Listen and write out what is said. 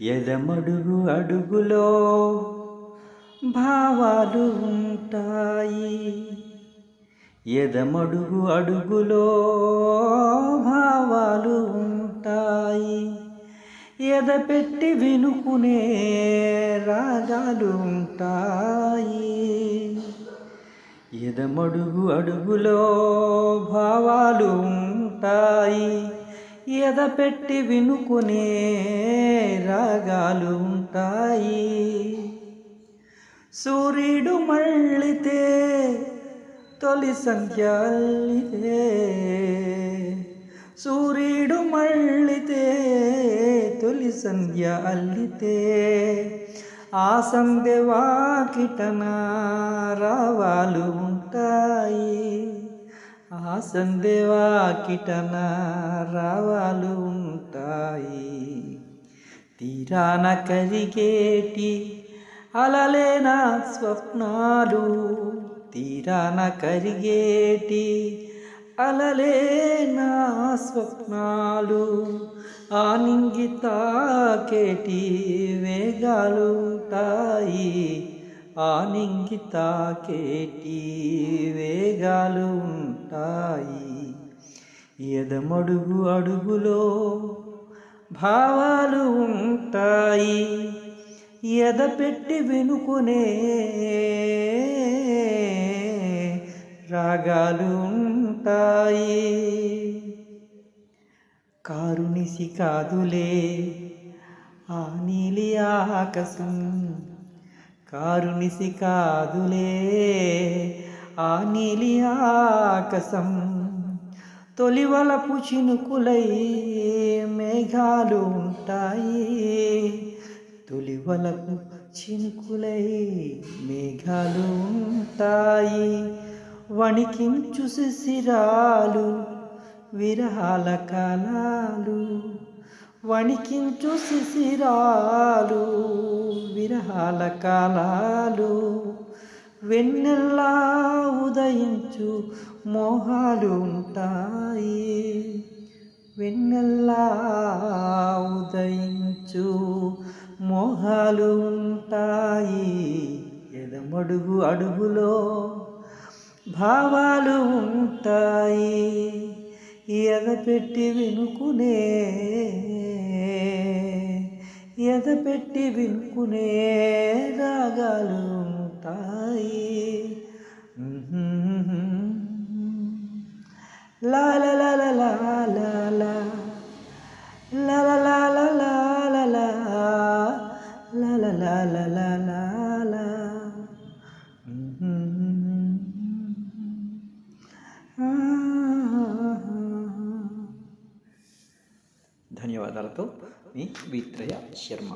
ఎదమడుగు అడుగులో భావాలు ఉంటాయి. ఎదమడుగు అడుగులో భావాలు ఉంటాయి. ఎదపెట్టి వినుకునే రాగాలు ఉంటాయి. ఎదమడుగు అడుగులో భావాలు ఉంటాయి ఎదపెట్టి వినుకునే రాగాలు ఉంటాయి సూర్యుడు మళ్ళితే తొలి సంఖ్య అల్లితే ಸೂರಿಡು తొలి ತುಲಿ ಸಂಧ್ಯ ಅಲ್ಲಿತೆ ಆ ಸಂಧ್ಯ ವಾಕಿಟನ ರಾವಾಲು సందేవా కిటన రావాలు ఉంటాయి. తీరాన కరిగేటి అలలేన స్వప్నాలు తీరాన కరిగేటి అలలేనా స్వప్నాలు ఆనింగితాకేటి వేగాలుంటాయి ఆనింగితాకేటి వేగాలు ఉంటాయి. ఎదమడుగు అడుగులో భావాలు ఉంటాయి. ఎదపెట్టి వెనుకొనే రాగాలు ఉంటాయి. కారునిసి కాదులే ఆ నీలి ఆకాశం. కారునిసి కాదులే ఆ నీలి ఆకాశం తొలివలపు చినుకులై మేఘాలు ఉంటాయి. తొలివలపు చినుకులై మేఘాలు ఉంటాయి. వణికించు శిశిరాలు విరహాల కాలాలు వణికించు శిశిరాలు విరహాల కాలాలు వెన్నెల్లా ఉదయించు మోహాలు ఉంటాయి. వెన్నెల్లా ఉదయించు మోహాలు ఉంటాయి. ఎదమడుగు అడుగులో భావాలు ఉంటాయి. ఎదపెట్టి వినుకునే ఎదపెట్టి వినుకునే రాగాలు ఉంటాయి లా లా లా లా లా లా లా లా లా లా లా లా లా లా లా లా లా లా లా లా లా ధన్యవాదాలతో మీ విత్రయ శర్మ